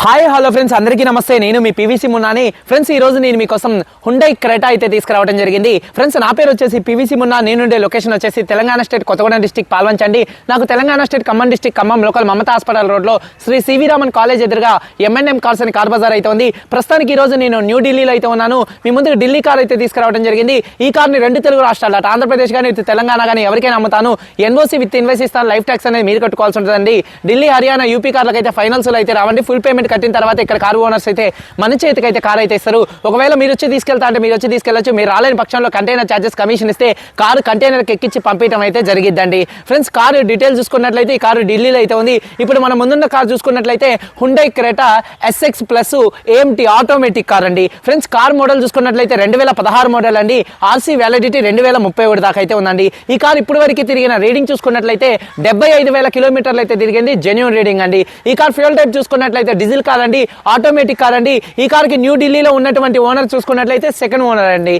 Hi hello friends అందరికీ నమస్తే. నేను మీ పీవీసీ మున్నాని ఫ్రెండ్స్ ఈ రోజు నేను మీకోసం హుండై క్రెటా అయితే తీసుకురావడం జరిగింది. ఫ్రెండ్స్ నా పేరు వచ్చేసి పీవీసీ మున్నా నేనుండే లొకేషన్ వచ్చేసి తెలంగాణ స్టేట్ కొత్తగూడెం డిస్టిక్ పాల్వంచండి. నాకు Telangana state Khammam district Khammam local Mamata hospital రోడ్లో శ్రీ సివి రామన్ కాలేజ్ ఎదురుగా ఎంఎన్ఎం కార్స్ అని కార్ బజార్ అయితే ఉంది. ప్రస్తుతానికి ఈ రోజు నేను న్యూ ఢిల్లీలో అయితే ఉన్నాను. మీ ముందుకు ఢిల్లీ కార్ అయితే తీసుకురావడం జరిగింది. ఈ కార్ని రెండు తెలుగు రాష్ట్రాలు అటు. ఆంధ్రప్రదేశ్ కానీ ఇటు తెలంగాణ కానీ ఎవరికైనా అమ్ముతాను. ఎన్ఓసి విత్ ఇన్వెస్ట్ ఇస్తాను లైఫ్ ట్యాక్స్ అనేది మీరు కట్టుకోవాల్సి ఉంటుందండి. ఢిల్లీ హర్యానా యూపీ కార్లకైతే అయితే ఫైనల్స్ అయితే రావండి. ఫుల్ పేమెంట్ కట్టిన తర్వాత ఇక్కడ కారు ఓనర్స్ అయితే మన చేతికి అయితే కార్ అయితే ఇస్తారు. ఒకవేళ మీరు వచ్చి తీసుకెళ్తా అంటే మీరు వచ్చి తీసుకెళ్ళచ్చు. మీరు రాలేని పక్షంలో కంటైనర్ ఛార్జెస్ కమిషన్ ఇస్తే కారు కంటైనర్కి ఎక్కించి పంపించడం అయితే జరిగిద్దండి. ఫ్రెండ్స్ కారు డీటెయిల్స్ చూసుకున్నట్లయితే ఈ కారు ఢిల్లీలో అయితే ఉంది. ఇప్పుడు మనం ముందున్న కార్ చూసుకున్నట్లయితే Hyundai Creta SX plus AMT automatic car అండి. ఫ్రెండ్స్ కార్ మోడల్ చూసుకున్నట్లయితే రెండు వేల పదహారు మోడల్ అండి. ఆర్సీ వ్యాలిడిటీ రెండు వేల ముప్పై ఒకటి దాకా అయితే ఉందండి. ఈ కార్ ఇప్పుడు వరకు తిరిగిన రీడింగ్ చూసుకున్నట్లయితే డెబ్బై ఐదు వేల కిలోమీటర్లు అయితే తిరిగింది. జెన్యున్ రీడింగ్ అండి. ఈ కార్ ఫ్యూల్ టైప్ చూసుకున్నట్లయితే డీజిల్ కార్ అండి ఆటోమేటిక్ కార్ అండి ఈ కార్కి న్యూఢిల్లీలో ఉన్నటువంటి ఓనర్ చూసుకున్నట్లయితే సెకండ్ ఓనర్ అండి.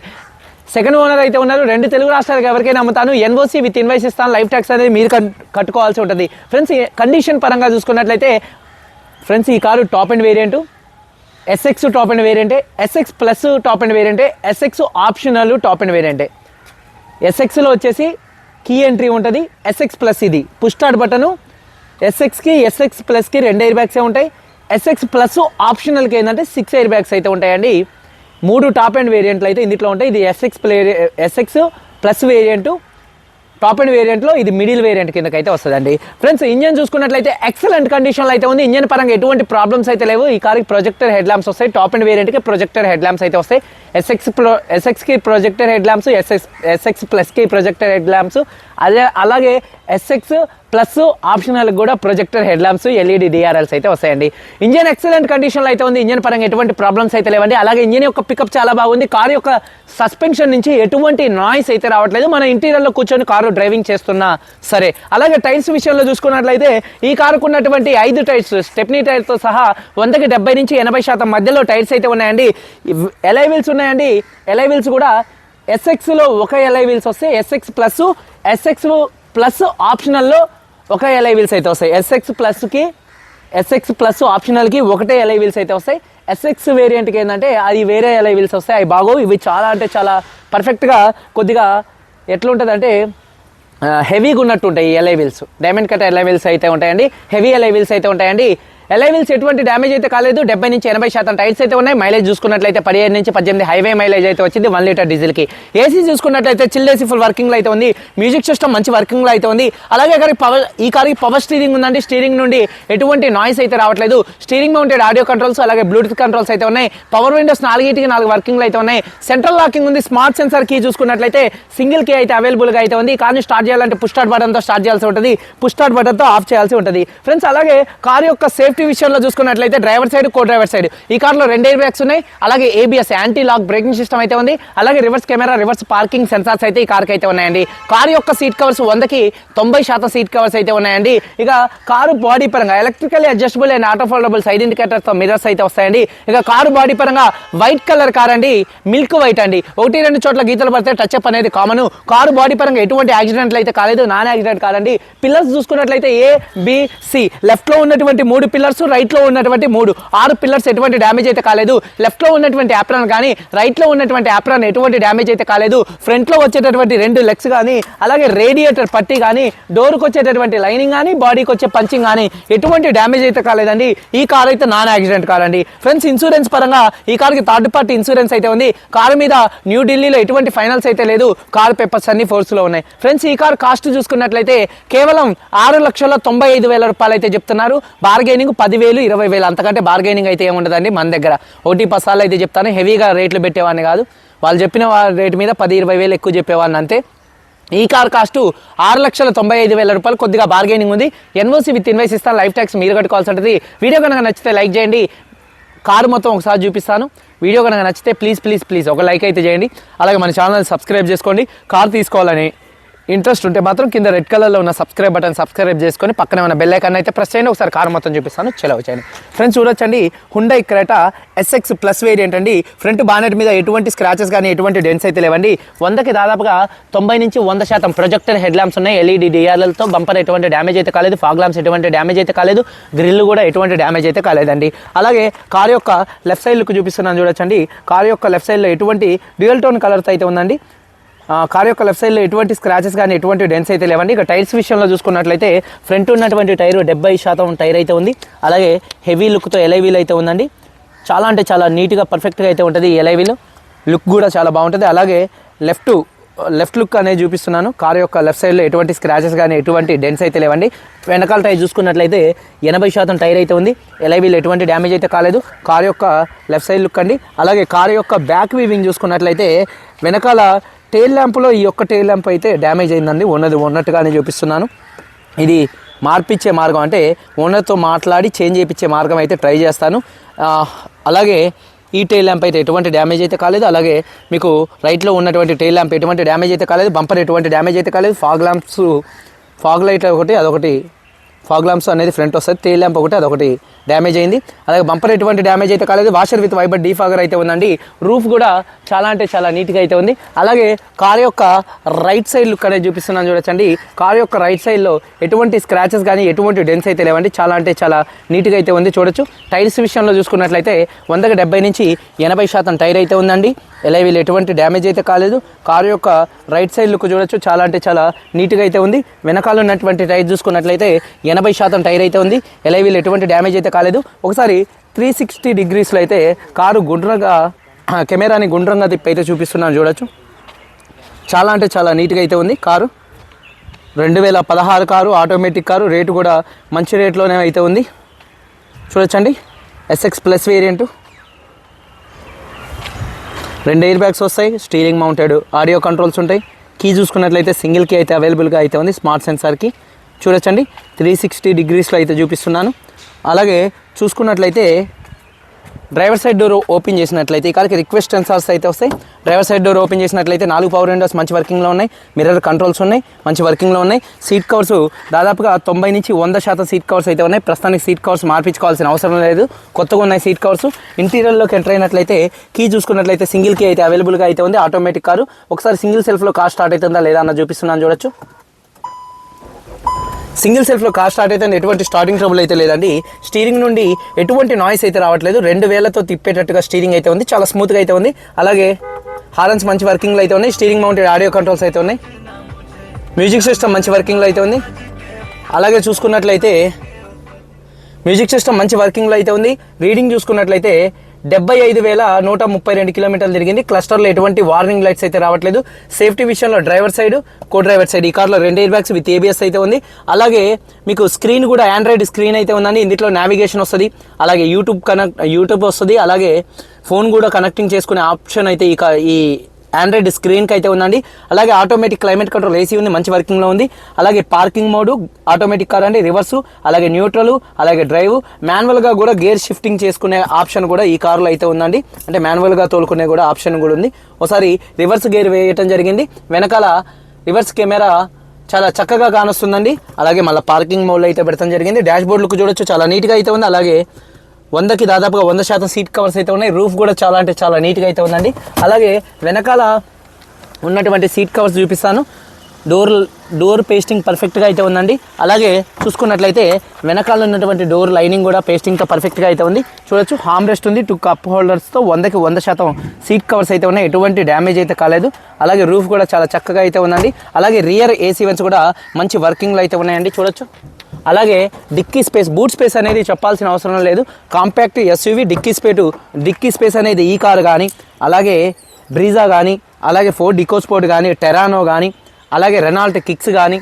సెకండ్ ఓనర్ అయితే ఉన్నారు. రెండు తెలుగు రాష్ట్రాలకు ఎవరికైనా అమ్ముతాను. ఎన్ఓసి విత్ ఇన్వైస్ ఇస్తాను లైఫ్ ట్యాక్స్ అనేది మీరు కట్టుకోవాల్సి ఉంటుంది. ఫ్రెండ్స్ కండిషన్ పరంగా చూసుకున్నట్లయితే ఫ్రెండ్స్ ఈ car top and variant SX top and వేరియంటే SX plus top and వేరియంటే ఎస్ఎక్స్ ఆప్షనల్ టాప్ అండ్ వేరియంటే ఎస్ఎక్స్లో వచ్చేసి కీ ఎంట్రీ ఉంటుంది. ఎస్ఎక్స్ ప్లస్ ఇది. పుష్ స్టార్ట్ బటను ఎస్ఎక్స్కి ఎస్ఎక్స్ ప్లస్కి రెండు ఎయిర్ బ్యాగ్సే ఉంటాయి. ఎస్ఎక్స్ ప్లస్ ఆప్షనల్కి ఏంటంటే సిక్స్ ఎయిర్ బ్యాగ్స్ అయితే ఉంటాయండి. మూడు టాప్ అండ్ వేరియంట్లు అయితే ఇందులో ఉంటాయి. ఇది SX play SX plus variant top and వేరియంట్లో ఇది మిడిల్ వేరియంట్ కిందకి అయితే వస్తుందండి. ఫ్రెండ్స్ ఇంజన్ చూసుకున్నట్లయితే ఎక్సలెంట్ కండిషన్లో అయితే ఉంది. ఇంజన్ పరంగా ఎటువంటి ప్రాబ్లమ్స్ అయితే లేవు. ఈ కార్కి ప్రొజెక్టర్ హెడ్ ల్యాంప్స్ వస్తాయి. టాప్ అండ్ వేరియంట్కి ప్రొజెక్టర్ హెడ్ ల్యాంప్స్ అయితే వస్తాయి. SX pro ఎస్ఎక్స్కి projector head lamps SX SX ప్లస్కి projector head lamps అదే అలాగే ఎస్ఎక్స్ ప్లస్ ఆప్షనల్ కూడా projector head lamps LED DRLs అయితే వస్తాయండి. ఇంజన్ ఎక్సలెంట్ కండిషన్లో అయితే ఉంది. ఇంజన్ పరంగా ఎటువంటి ప్రాబ్లమ్స్ అయితే లేవండి. అలాగే ఇంజన్ యొక్క పికప్ చాలా బాగుంది. కారు యొక్క సస్పెన్షన్ నుంచి ఎటువంటి నాయిస్ అయితే రావట్లేదు. మన ఇంటీరియర్లో కూర్చొని కారు డ్రైవింగ్ చేస్తున్నా సరే. అలాగే టైర్స్ విషయంలో చూసుకున్నట్లయితే ఈ కారుకు ఉన్నటువంటి ఐదు టైర్స్ స్టెప్నీ టైర్తో సహా వందకి డెబ్బై నుంచి ఎనభై శాతం మధ్యలో టైర్స్ అయితే ఉన్నాయండి. ఎలైవిల్స్ ఉన్నాయండి. ఎలైవిల్స్ కూడా ఎస్ఎక్స్లో ఒక ఎల్ఐ వీల్స్ వస్తాయి ఎస్ఎక్స్ ప్లస్ ఎస్ఎక్స్ ప్లస్ ఆప్షనల్లో ఒక ఎల్ఐ వీల్స్ అయితే వస్తాయి. ఎస్ఎక్స్ ప్లస్కి ఎస్ఎక్స్ ప్లస్ ఆప్షనల్కి ఒకటే ఎల్ఐ వీల్స్ అయితే వస్తాయి. ఎస్ఎక్స్ వేరియంట్కి ఏంటంటే అది వేరే ఎల్ఐ వీల్స్ వస్తాయి. అవి బాగోవు. ఇవి చాలా అంటే చాలా పర్ఫెక్ట్గా కొద్దిగా ఎట్లుంటుందంటే హెవీగా ఉన్నట్టు ఉంటాయి ఈ alloy wheels diamond cut alloy wheels అయితే ఉంటాయండి. హెవీ ఎల్ఐ వీల్స్ అయితే ఉంటాయండి. ఎలైవిల్స్ ఎటువంటి డ్యామేజ్ అయితే కాలేదు. డెబ్బై నుంచి ఎనభై శాతం టైర్స్ అయితే ఉన్నాయి. మైలేజ్ చూసుకున్నట్లయితే పదిహేను నుంచి పద్దెనిమిది హైవే మైలేజ్ అయితే వచ్చింది. వన్ లీటర్ డీజిల్కి ఏసీ చూసుకున్నట్లయితే చిల్ ఏసీ ఫుల్ వర్కింగ్లో అయితే ఉంది. మ్యూజిక్ సిస్టమ్ మంచి వర్కింగ్లో అయితే ఉంది. అలాగే గారి పవర్ ఈ కార్కి పవర్ స్టీరింగ్ ఉందండి. స్టీరింగ్ నుండి ఎటువంటి నాయిస్ అయితే రావట్లేదు. స్టీరింగ్ మౌంటెడ్ ఆడియో కంట్రోల్స్ అలాగే బ్లూటూత్ కంట్రోల్స్ అయితే ఉన్నాయి. పవర్ విండోస్ నాలుగిటికి నాలుగు వర్కింగ్ అయితే ఉన్నాయి. సెంట్రల్ లాకింగ్ ఉంది. స్మార్ట్ సెన్సార్ కీ చూసుకున్నట్లయితే సింగిల్ కీ అయితే అవైలబుల్గా అయితే ఉంది. కానీ స్టార్ట్ చేయాలంటే పుష్ స్టార్ట్ బటన్తో స్టార్ట్ చేయాల్సి ఉంటుంది. పుష్ స్టార్ట్ బటన్తో ఆఫ్ చేయాల్సి ఉంటుంది. ఫ్రెండ్స్ అలాగే కార్ యొక్క సేఫ్ సేఫ్టీ విషయంలో చూసుకున్నట్లయితే driver side co driver side. ఈ కార్లో రెండు ఎయిర్ బ్యాగ్స్ ఉన్నాయి. అలాగే ABS anti lock braking system అయితే ఉంది. అలాగే reverse camera reverse parking sensors అయితే ఈ కార్కి అయితే ఉన్నాయండి. కార్ యొక్క సీట్ కవర్స్ వందకి తొంభై శాతం సీట్ కవర్స్ అయితే ఉన్నాయండి. ఇక కారు బాడీ పరంగా electrically adjustable and auto foldable side indicators mirrors అయితే వస్తాయండి. ఇక కారు బాడీ పరంగా వైట్ కలర్ కార్ అండి. మిల్క్ వైట్ అండి. ఒకటి రెండు చోట్ల గీతలు పడితే టచ్ అప్ అనేది కామన్ కారు బాడీ పరంగా ఎటువంటి యాక్సిడెంట్లు అయితే కాలేదు. నాన్ యాక్సిడెంట్ కాదండి. పిల్లర్స్ చూసుకున్నట్లయితే ఏ బి సి లెఫ్ట్లో ఉన్నటువంటి మూడు పిల్లర్స్ పిల్లర్స్ రైట్లో ఉన్నటువంటి మూడు ఆరు పిల్లర్స్ ఎటువంటి డ్యామేజ్ అయితే కాలేదు. లెఫ్ట్లో ఉన్నటువంటి యాప్రాన్ కానీ రైట్లో ఉన్నటువంటి యాప్రాన్ ఎటువంటి డ్యామేజ్ అయితే కాలేదు. ఫ్రంట్లో వచ్చేటటువంటి రెండు లెగ్స్ కానీ అలాగే రేడియేటర్ పట్టి కానీ డోర్కి వచ్చేటటువంటి లైనింగ్ కానీ బాడీకి వచ్చే పంచింగ్ కానీ ఎటువంటి డ్యామేజ్ అయితే కాలేదండి. ఈ కార్ అయితే నాన్ యాక్సిడెంట్ కార్ అండి. ఫ్రెండ్స్ ఇన్సూరెన్స్ పరంగా ఈ కార్కి థర్డ్ పార్టీ ఇన్సూరెన్స్ అయితే ఉంది. కారు మీద న్యూ ఢిల్లీలో ఎటువంటి ఫైనల్స్ అయితే లేదు. కార్ పేపర్స్ అన్ని ఫోర్స్లో ఉన్నాయి. ఫ్రెండ్స్ ఈ కార్ కాస్ట్ చూసుకున్నట్లయితే కేవలం ఆరు లక్షల తొంభై ఐదు వేల రూపాయలు అయితే చెప్తున్నారు. బార్గెనింగ్ పదివేలు ఇరవై వేలు అంతకంటే బార్గెనింగ్ అయితే ఏముండదండి మన దగ్గర. ఒకటి పసాలు అయితే చెప్తాను హెవీగా రేట్లు పెట్టేవాడిని కాదు. వాళ్ళు చెప్పిన రేటు మీద పది ఇరవై వేలు ఎక్కువ చెప్పేవాడిని అంతే. ఈ కార్ కాస్ట్ ఆరు లక్షల తొంభై ఐదు వేల రూపాయలు కొద్దిగా బార్గెనింగ్ ఉంది. ఎన్ఓసి విత్ ఇన్వైస్ ఇస్తాను లైఫ్ ట్యాక్స్ మీరు కట్టుకోవాల్సి ఉంటుంది. వీడియో కనుక నచ్చితే లైక్ చేయండి. కారు మొత్తం ఒకసారి చూపిస్తాను. వీడియో కనుక నచ్చితే ప్లీజ్ ప్లీజ్ ప్లీజ్ ఒక లైక్ అయితే చేయండి. అలాగే మన ఛానల్ సబ్స్క్రైబ్ చేసుకోండి. కార్ తీసుకోవాలని ఇంట్రెస్ట్ ఉంటే మాత్రం కింద రెడ్ కలర్లో ఉన్న సబ్స్క్రైబ్ బటన్ సబ్స్క్రైబ్ చేసుకొని పక్కనే ఉన్న బెల్ ఐకాన్ అయితే ప్రెస్ చేయండి. ఒకసారి కార్ మొత్తం చూపిస్తాను. చెలవ చేయండి. ఫ్రెండ్స్ చూడొచ్చండి. Hyundai Creta SX plus variant అండి ఫ్రంట్ బానెట్ మీద ఎటువంటి స్క్రాచెస్ కానీ ఎటువంటి డెన్స్ అయితే లేవండి. వందకి దాదాపుగా తొంభై నుంచి వంద శాతం ప్రొజెక్టర్ హెడ్ ల్యాంప్స్ ఉన్నాయి ఎల్ఈడి డిఆర్ఎల్తో బంపర్ ఎటువంటి డ్యామేజ్ అయితే కాలేదు. ఫాగ్ ల్యాంప్స్ ఎటువంటి డ్యామేజ్ అయితే కాలేదు. గ్రిల్ కూడా ఎటువంటి డ్యామేజ్ అయితే కాలేదండి. అలాగే కార్ యొక్క లెఫ్ట్ సైడ్ లుక్ చూపిస్తున్నాను చూడొచ్చండి. కార్ యొక్క లెఫ్ట్ సైడ్లో ఎటువంటి డ్యూయల్ టోన్ కలర్తో అయితే ఉందండి? కార్ యొక్క లెఫ్ట్ సైడ్లో ఎటువంటి స్క్రాచెస్ కానీ ఎటువంటి డెన్స్ అయితే లేవండి. ఇక టైర్స్ విషయంలో చూసుకున్నట్లయితే ఫ్రంట్ ఉన్నటువంటి టైర్ డెబ్బై శాతం టైర్ అయితే ఉంది. అలాగే హెవీ లుక్తో ఎలైవీల్ అయితే ఉందండి. చాలా అంటే చాలా నీట్గా పర్ఫెక్ట్గా అయితే ఉంటుంది ఎలైవీల్ లుక్ కూడా చాలా బాగుంటుంది. అలాగే లెఫ్ట్ లెఫ్ట్ లుక్ అనేది చూపిస్తున్నాను. కార్ యొక్క లెఫ్ట్ సైడ్లో ఎటువంటి స్క్రాచెస్ కానీ ఎటువంటి డెన్స్ అయితే లేవండి. వెనకాల టైర్ చూసుకున్నట్లయితే ఎనభై శాతం టైర్ అయితే ఉంది. ఎలైవీల్ ఎటువంటి డ్యామేజ్ అయితే కాలేదు. కార్ యొక్క లెఫ్ట్ సైడ్ లుక్ అండి. అలాగే కార్ యొక్క బ్యాక్ వీవింగ్ చూసుకున్నట్లయితే వెనకాల టైల్ ల్యాంప్లో ఈ యొక్క టైల్ ల్యాంప్ అయితే డ్యామేజ్ అయిందండి. ఉన్నది ఉన్నట్టుగానే చూపిస్తున్నాను. ఇది మార్పిచ్చే మార్గం అంటే ఓనర్తో మాట్లాడి చేంజ్ చేయించే మార్గం అయితే ట్రై చేస్తాను. అలాగే ఈ టైల్ ల్యాంప్ అయితే ఎటువంటి డ్యామేజ్ అయితే కాలేదు. అలాగే మీకు రైట్లో ఉన్నటువంటి టైల్ ల్యాంప్ ఎటువంటి డ్యామేజ్ అయితే కాలేదు. బంపర్ ఎటువంటి డ్యామేజ్ అయితే కాలేదు. ఫాగ్ ల్యాంప్స్ ఫాగ్ లైట్ ఒకటి అదొకటి ఫాగ్ ల్యాంప్స్ అనేది ఫ్రంట్ వస్తుంది టీ ల్యాంప్ ఒకటి అదొకటి డ్యామేజ్ అయింది. అలాగే బంపర్ ఎటువంటి డ్యామేజ్ అయితే కాలేదు వాషర్ విత్ వైబర్ డీఫాగర్ అయితే ఉందండి. రూఫ్ కూడా చాలా అంటే చాలా నీట్గా అయితే ఉంది. అలాగే కార్ యొక్క రైట్ సైడ్ లుక్ అనేది చూపిస్తున్నాను చూడొచ్చండి. కార్ యొక్క రైట్ సైడ్లో ఎటువంటి స్క్రాచెస్ కానీ ఎటువంటి డెన్స్ అయితే లేవండి. చాలా అంటే చాలా నీట్గా అయితే ఉంది చూడొచ్చు. టైర్స్ విషయంలో చూసుకున్నట్లయితే వందకి డెబ్బై నుంచి ఎనభై శాతం టైర్ అయితే ఉందండి. ఎలా వీళ్ళు ఎటువంటి డ్యామేజ్ అయితే కాలేదు. కారు యొక్క రైట్ సైడ్ లుక్ చూడొచ్చు. చాలా అంటే చాలా నీట్గా అయితే ఉంది. వెనకాల ఉన్నటువంటి టైర్ చూసుకున్నట్లయితే ఎనభై శాతం టైర్ అయితే ఉంది. ఎలైవీలు ఎటువంటి డ్యామేజ్ అయితే కాలేదు. ఒకసారి త్రీ సిక్స్టీ డిగ్రీస్లో అయితే కారు గుండ్రంగా కెమెరాని గుండ్రంగా తిప్పి అయితే చూపిస్తున్నాను చూడొచ్చు. చాలా అంటే చాలా నీట్గా అయితే ఉంది కారు. రెండు వేల పదహారు కారు ఆటోమేటిక్ కారు రేటు కూడా మంచి రేట్లోనే అయితే ఉంది. చూడొచ్చండి. ఎస్ఎక్స్ ప్లస్ వేరియంట్ రెండు ఎయిర్ బ్యాగ్స్ వస్తాయి. స్టీరింగ్ మౌంటెడ్ ఆడియో కంట్రోల్స్ ఉంటాయి. కీ చూసుకున్నట్లయితే సింగిల్ కీ అయితే అవైలబుల్గా అయితే ఉంది. స్మార్ట్ సెన్సార్కి చూడొచ్చండి. త్రీ సిక్స్టీ డిగ్రీస్లో అయితే చూపిస్తున్నాను. అలాగే చూసుకున్నట్లయితే డ్రైవర్ సైడ్ డోర్ ఓపెన్ చేసినట్లయితే ఈ కాలకి రిక్వెస్ట్ సెన్సార్స్ అయితే వస్తాయి. డ్రైవర్ సైడ్ డోర్ ఓపెన్ చేసినట్లయితే నాలుగు పవర్ విండోస్ మంచి వర్కింగ్లో ఉన్నాయి. మిర్రర్ కంట్రోల్స్ ఉన్నాయి మంచి వర్కింగ్లో ఉన్నాయి. సీట్ కవర్స్ దాదాపుగా తొంభై నుంచి వంద శాతం సీట్ కవర్స్ అయితే ఉన్నాయి. ప్రస్తుతానికి సీట్ కవర్స్ మార్పించుకోవాల్సిన అవసరం లేదు. కొత్తగా ఉన్నాయి సీట్ కవర్స్ ఇంటీరియర్లోకి ఎంటర్ అయినట్లయితే కీ చూసుకున్నట్లయితే సింగిల్ కీ అయితే అవైలబుల్గా అయితే ఉంది. Automatic car. ఒకసారి సింగిల్ సెల్ఫ్లో కార్ స్టార్ట్ అవుతుందా లేదా అన్న చూపిస్తున్నాను చూడొచ్చు. సింగిల్ సెల్ఫ్లో కార్ స్టార్ట్ అయితే ఎటువంటి స్టార్టింగ్ ట్రబుల్ అయితే లేదండి. స్టీరింగ్ నుండి ఎటువంటి నాయిస్ అయితే రావట్లేదు. రెండు వేలతో తిప్పేటట్టుగా స్టీరింగ్ అయితే ఉంది. చాలా స్మూత్గా అయితే ఉంది. అలాగే హారన్స్ మంచి వర్కింగ్లో అయితే ఉన్నాయి. స్టీరింగ్ మౌంటెడ్ ఆడియో కంట్రోల్స్ అయితే ఉన్నాయి. మ్యూజిక్ సిస్టమ్ మంచి వర్కింగ్లో అయితే ఉంది. అలాగే చూసుకున్నట్లయితే మ్యూజిక్ సిస్టమ్ మంచి వర్కింగ్లో అయితే ఉంది. రీడింగ్ చూసుకున్నట్లయితే డెబ్బై ఐదు వేల నూట ముప్పై రెండు కిలోమీటర్లు తిరిగింది. క్లస్టర్లో ఎటువంటి వార్నింగ్ లైట్స్ అయితే రావట్లేదు. సేఫ్టీ విషయంలో driver side co driver side ఈ కార్లో రెండు ఎయిర్ బ్యాగ్స్ విత్ ఏబిఎస్ అయితే ఉంది. అలాగే మీకు స్క్రీన్ కూడా ఆండ్రాయిడ్ స్క్రీన్ అయితే ఉందని ఇందులో నావిగేషన్ వస్తుంది. అలాగే యూట్యూబ్ కనెక్ట్ యూట్యూబ్ వస్తుంది. అలాగే ఫోన్ కూడా కనెక్టింగ్ చేసుకునే ఆప్షన్ అయితే ఈ ఈ ఆండ్రాయిడ్ స్క్రీన్కి అయితే ఉందండి. అలాగే ఆటోమేటిక్ క్లైమేట్ కంట్రోల్ ఏసీ ఉంది మంచి వర్కింగ్లో ఉంది. అలాగే పార్కింగ్ మోడు ఆటోమేటిక్ కార్ అండి రివర్సు అలాగే న్యూట్రల్ అలాగే డ్రైవ్ మాన్యువల్గా కూడా గేర్ షిఫ్టింగ్ చేసుకునే ఆప్షన్ కూడా ఈ కార్లో అయితే ఉందండి. అంటే మాన్యువల్గా తోలుకునే కూడా ఆప్షన్ కూడా ఉంది. ఒకసారి రివర్స్ గేర్ వేయటం జరిగింది. వెనకాల రివర్స్ కెమెరా చాలా చక్కగా కానొస్తుందండి. అలాగే మళ్ళీ పార్కింగ్ మోడ్లో అయితే పెడతాం జరిగింది. డాష్ బోర్డ్ చూడొచ్చు చాలా నీట్గా అయితే ఉంది. అలాగే వందకి దాదాపుగా వంద శాతం సీట్ కవర్స్ అయితే ఉన్నాయి. రూఫ్ కూడా చాలా అంటే చాలా నీట్గా అయితే ఉందండి. అలాగే వెనకాల ఉన్నటువంటి సీట్ కవర్స్ చూపిస్తాను. డోర్ డోర్ పేస్టింగ్ పర్ఫెక్ట్గా అయితే ఉందండి. అలాగే చూసుకున్నట్లయితే వెనకాల ఉన్నటువంటి డోర్ లైనింగ్ కూడా పేస్టింగ్తో పర్ఫెక్ట్గా అయితే ఉంది. చూడొచ్చు హామ్ రెస్ట్ ఉంది. టూ కప్ హోల్డర్స్తో వందకి వంద శాతం సీట్ కవర్స్ అయితే ఉన్నాయి. ఎటువంటి డ్యామేజ్ అయితే కాలేదు. అలాగే రూఫ్ కూడా చాలా చక్కగా అయితే ఉందండి. అలాగే రియర్ ఏసీ వెన్స్ కూడా మంచి వర్కింగ్లో అయితే ఉన్నాయండి. చూడొచ్చు. అలాగే డిక్కీ స్పేస్ బూట్ స్పేస్ అనేది చెప్పాల్సిన అవసరం లేదు. కాంపాక్ట్ ఎస్యూవి డిక్కీ స్పేటు డిక్కీ స్పేస్ అనేది ఈ కార్ కానీ అలాగే బ్రీజా కానీ అలాగే ఫోర్ డికోస్పోర్ట్ కానీ టెరానో కానీ అలాగే రెనాల్ట్ కిక్స్ కానీ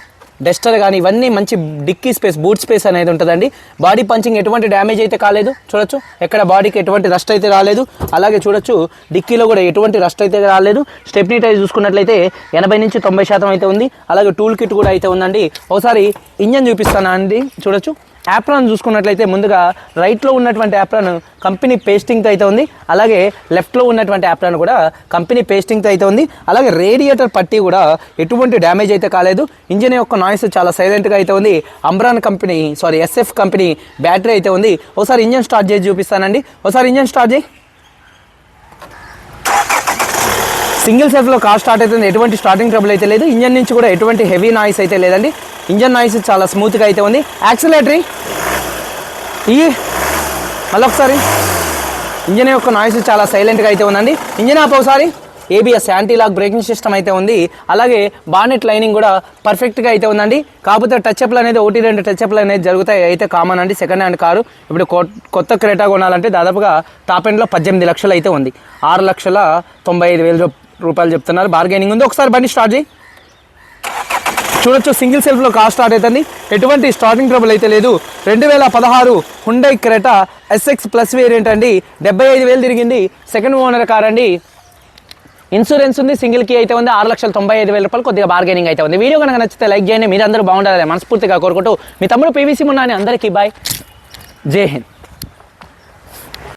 డస్టర్ కానీ ఇవన్నీ మంచి డిక్కీ స్పేస్ బూట్ స్పేస్ అనేది ఉంటుందండి. బాడీ పంచింగ్ ఎటువంటి డ్యామేజ్ అయితే కాలేదు. చూడొచ్చు. ఎక్కడ బాడీకి ఎటువంటి రస్ట్ అయితే రాలేదు. అలాగే చూడొచ్చు డిక్కీలో కూడా ఎటువంటి రస్ట్ అయితే రాలేదు. స్టెప్నీ టైర్ చూసుకున్నట్లయితే ఎనభై నుంచి తొంభై శాతం అయితే ఉంది. అలాగే టూల్ కిట్ కూడా అయితే ఉందండి. ఒకసారి ఇంజన్ చూపిస్తానండి చూడొచ్చు. యాప్రాన్ చూసుకున్నట్లయితే ముందుగా రైట్లో ఉన్నటువంటి యాప్రాన్ కంపెనీ పేస్టింగ్తో అయితే ఉంది. అలాగే లెఫ్ట్లో ఉన్నటువంటి యాప్రాన్ కూడా కంపెనీ పేస్టింగ్తో అయితే ఉంది. అలాగే రేడియేటర్ పట్టి కూడా ఎటువంటి డ్యామేజ్ అయితే కాలేదు. ఇంజిన్ యొక్క నాయిస్ చాలా సైలెంట్గా అయితే ఉంది. Amaron company sorry SF company battery అయితే ఉంది. ఒకసారి ఇంజన్ స్టార్ట్ చేసి చూపిస్తానండి. ఒకసారి ఇంజన్ స్టార్ట్ చేయి. సింగిల్ సెల్ఫ్లో కార్ స్టార్ట్ అయితే ఎటువంటి స్టార్టింగ్ ట్రబుల్ అయితే లేదు. ఇంజన్ నుంచి కూడా ఎటువంటి హెవీ నాయిస్ అయితే లేదండి. ఇంజన్ నాయిస్ చాలా స్మూత్గా అయితే ఉంది. యాక్సిలేటరీ ఈ మళ్ళీ ఒకసారి ఇంజన్ యొక్క నాయిస్ చాలా సైలెంట్గా అయితే ఉందండి. ఇంజన్ ఆప్ ఒకసారి. ABS anti lock braking system అయితే ఉంది. అలాగే బానెట్ లైనింగ్ కూడా పర్ఫెక్ట్గా అయితే ఉందండి. కాకపోతే టచ్అప్లు అనేది ఒకటి రెండు టచ్అప్లు అనేది జరుగుతాయి. అయితే కామన్ అండి. Second hand car. ఇప్పుడు కొత్త క్రేటా కొనాలంటే దాదాపుగా టాప్ ఎండ్లో పద్దెనిమిది లక్షలు అయితే ఉంది. ఆరు లక్షల తొంభై ఐదు వేల రూపాయలు చెప్తున్నారు. బార్గెనింగ్ ఉంది. ఒకసారి బండి స్టార్ట్ చేయి. చూడొచ్చు సింగిల్ సెల్ఫ్లో కార్ స్టార్ట్ అవుతుంది ఎటువంటి స్టార్టింగ్ ట్రబుల్ అయితే లేదు. రెండు వేల పదహారు Hyundai Creta SX plus variant అండి. డెబ్బై ఐదు వేలు తిరిగింది. సెకండ్ ఓనర్ కార్ అండి. ఇన్సూరెన్స్ ఉంది సింగిల్కి అయితే ఉంది. ఆరు లక్షల తొంభై ఐదు వేల రూపాయలు కొద్దిగా బార్గెనింగ్ అయితే ఉంది. వీడియో కనుక నచ్చితే లైక్ చేయండి. మీరు అందరూ మనస్ఫూర్తిగా కోరుకుంటూ మీ తమ్ముడు పీవీసీ మున్నాని అందరికీ బాయ్ జై హింద్.